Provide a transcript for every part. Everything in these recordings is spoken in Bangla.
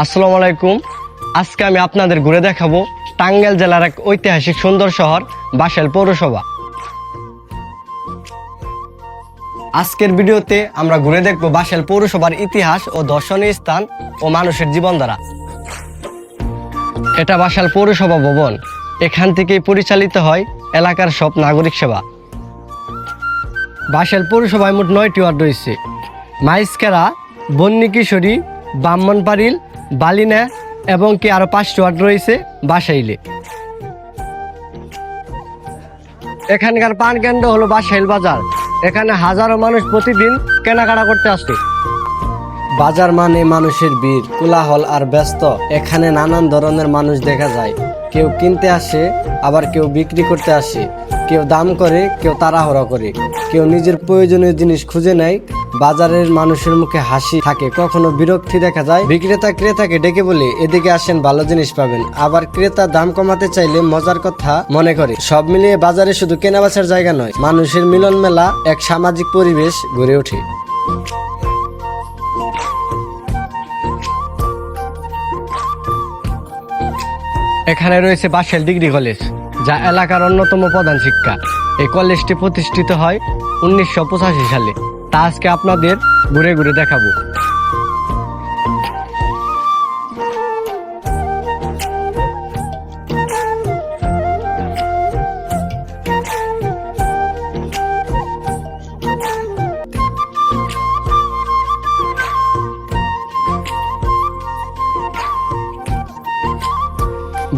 আসসালামু আলাইকুম। আজকে আমি আপনাদের ঘুরে দেখাবো টাঙ্গাইল জেলার এক ঐতিহাসিক সুন্দর শহর বাসেল পৌরসভা। আজকের ভিডিওতে আমরা ঘুরে দেখব বাসেল পৌরসভার ইতিহাস ও দর্শনীয় স্থান ও মানুষের জীবনধারা। এটা বাসাল পৌরসভা ভবন। এখান থেকেই পরিচালিত হয় এলাকার সব নাগরিক সেবা। বাসেল পৌরসভায় মোট নয়টি ওয়ার্ড রয়েছে। মাইসকেরা বন্নি কিশোরী ব্রাহ্মণপাড়িল বালিনা এবং কি আরও পাঁচটি ওয়ার্ড রয়েছে, বাসাইলে। এখানকার পান কেন্দ্র হলো বাসাইল বাজার। এখানে হাজারো মানুষ প্রতিদিন কেনাকাটা করতে আসে। বাজার মানে মানুষের ভিড়, কোলাহল আর ব্যস্ত। এখানে নানান ধরনের মানুষ দেখা যায়। কেউ কিনতে আসে, আবার কেউ বিক্রি করতে আসে। কেউ দাম করে, কেউ তাড়াহুড়া করে। কেউ নিজের প্রয়োজনীয় জিনিস খুঁজে নেয় বাজারের মানুষের মুখে হাসি থাকে। কখনো বিরক্তি দেখা যায়। বিক্রেতা ক্রেতাকে ডেকে বলে, এদিকে আসেন, ভালো জিনিস পাবেন। আবার ক্রেতা দাম কমাতে চাইলে মজার কথা মনে করে। সব মিলিয়ে বাজারে শুধু কেনাবেচার জায়গা নয়, মানুষের মিলন মেলা এক সামাজিক পরিবেশ গড়ে ওঠে। এখানে রয়েছে বাসেল ডিগ্রি কলেজ, যা এলাকার অন্যতম প্রধান শিক্ষা। এই কলেজটি প্রতিষ্ঠিত হয় উনিশশো পঁচাশি সালে। তা আজকে আপনাদের ঘুরে ঘুরে দেখাবো।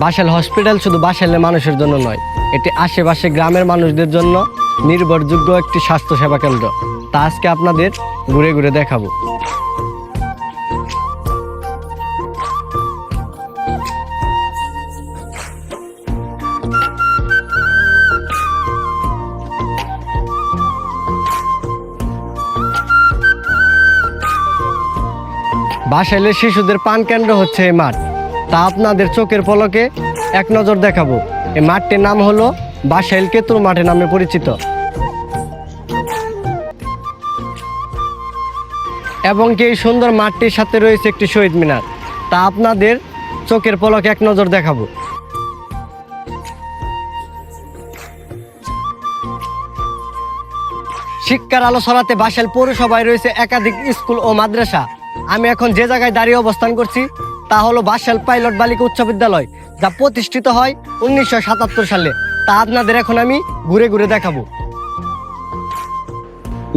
বাসাল হসপিটাল শুধু বাসালের মানুষের জন্য নয়, এটি আশেপাশে গ্রামের মানুষদের জন্য নির্ভরযোগ্য একটি স্বাস্থ্য সেবা কেন্দ্র। তা আজকে আপনাদের ঘুরে ঘুরে দেখাবো। বাসাইলের শিশুদের পান কেন্দ্র হচ্ছে এই মাঠ। তা আপনাদের চোখের পলকে এক নজর দেখাবো। এই মাঠটির নাম হলো বাসাইল কেতুর মাঠে নামে পরিচিত। এবং কি এই সুন্দর মাঠটির সাথে রয়েছে একটি শহীদ মিনার, তা আপনাদের চোখের পলক এক নজর দেখাবো। শিক্ষার আলো ছড়াতে বাসাইল পৌরসভায় রয়েছে একাধিক স্কুল ও মাদ্রাসা। আমি এখন যে জায়গায় দাঁড়িয়ে অবস্থান করছি, তা হলো বাসাইল পাইলট বালিকা উচ্চ বিদ্যালয়, যা প্রতিষ্ঠিত হয় উনিশশো সাতাত্তর সালে। তা আপনাদের এখন আমি ঘুরে ঘুরে দেখাবো।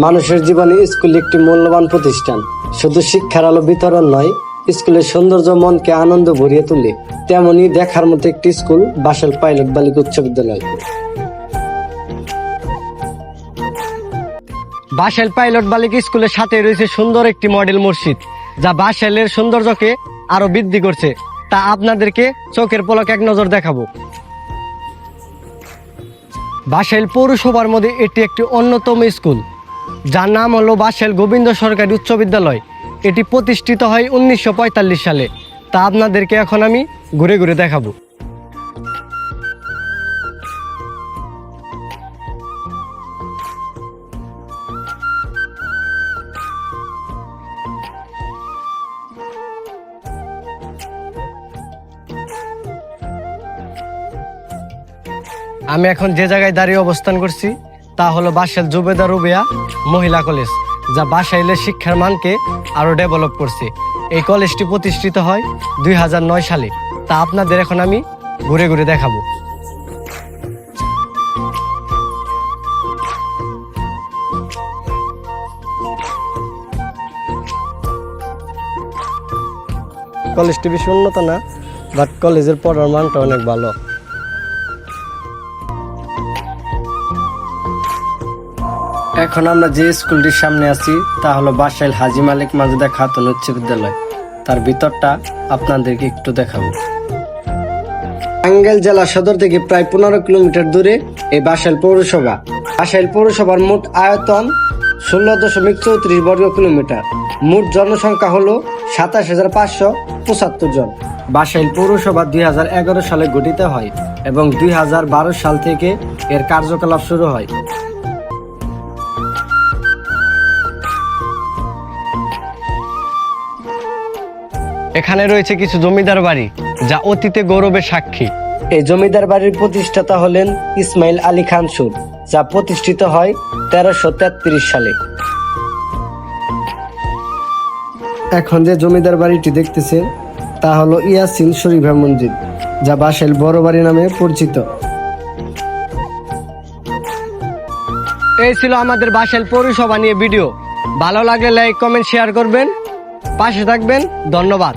মানুষের জীবনে স্কুল একটি মূল্যবান প্রতিষ্ঠান। শুধু শিক্ষার আলো বিতরণ নয়, স্কুলের সৌন্দর্য, মনকে আনন্দ ভরিয়ে তোলে। তেমনি দেখার মতো একটি স্কুল বাসাইল পাইলট বালিকা উচ্চ বিদ্যালয়। বাসেল পাইলট বালিকা স্কুলের সাথে রয়েছে সুন্দর একটি মডেল মসজিদ, যা বাসেলের সৌন্দর্যকে আরও বৃদ্ধি করছে। তা আপনাদেরকে চোখের পলক এক নজর দেখাবো। বাসেল পৌরসভার মধ্যে এটি একটি অন্যতম স্কুল। যার নাম হলো বাসেল গোবিন্দ সরকারি উচ্চ বিদ্যালয়। এটি প্রতিষ্ঠিত হয় উনিশশো পঁয়তাল্লিশ সালে। তা আপনাদেরকে এখন আমি ঘুরে ঘুরে দেখাবো। আমি এখন যে জায়গায় দাঁড়িয়ে অবস্থান করছি তা হলো বাসাইল জুবেদা রুবিয়া মহিলা কলেজ, যা বাসাইলের শিক্ষার মানকে আরও ডেভেলপ করছে। এই কলেজটি প্রতিষ্ঠিত হয় দুই নয় সালে। তা আপনাদের এখন আমি ঘুরে ঘুরে দেখাবো। কলেজটি বেশি উন্নত না বাট কলেজের পড়ার মানটা অনেক ভালো। এখন আমরা যে স্কুলটির সামনে আছি, তা হলো বাসাইল হাজি মালিক মাজেদা খাতুন উচ্চ বিদ্যালয়। তার ভিতরটা আপনাদেরকে একটু দেখাবো। টাঙ্গাইল জেলা সদর থেকে প্রায় পনেরো কিলোমিটার দূরে এই বাসাইল পৌরসভা। বাসাইল পৌরসভার মোট আয়তন ষোলো দশমিক চৌত্রিশ বর্গ কিলোমিটার। মোট জনসংখ্যা হলো সাতাশ হাজার পাঁচশো পঁচাত্তর জন। বাসাইল পৌরসভা দুই হাজার এগারো সালে গঠিত হয় এবং দুই হাজার বারো সাল থেকে এর কার্যকলাপ শুরু হয়। এখানে রয়েছে কিছু জমিদার বাড়ি যা অতীতে গৌরবের সাক্ষী। এই জমিদার বাড়ির প্রতিষ্ঠাতা হলেন ইসমাইল আলী খান সুর যা প্রতিষ্ঠিত হয় তেরোশো তেত্রিশ সালে। এখন যে জমিদার বাড়িটি দেখতেছেন তা হলো ইয়াসিন শরীফা মসজিদ যা বাসেল বড় বাড়ি নামে পরিচিত। এই ছিল আমাদের বাসেল পৌরসভা নিয়ে ভিডিও। ভালো লাগলে লাইক কমেন্ট শেয়ার করবেন। পাশে থাকবেন। ধন্যবাদ।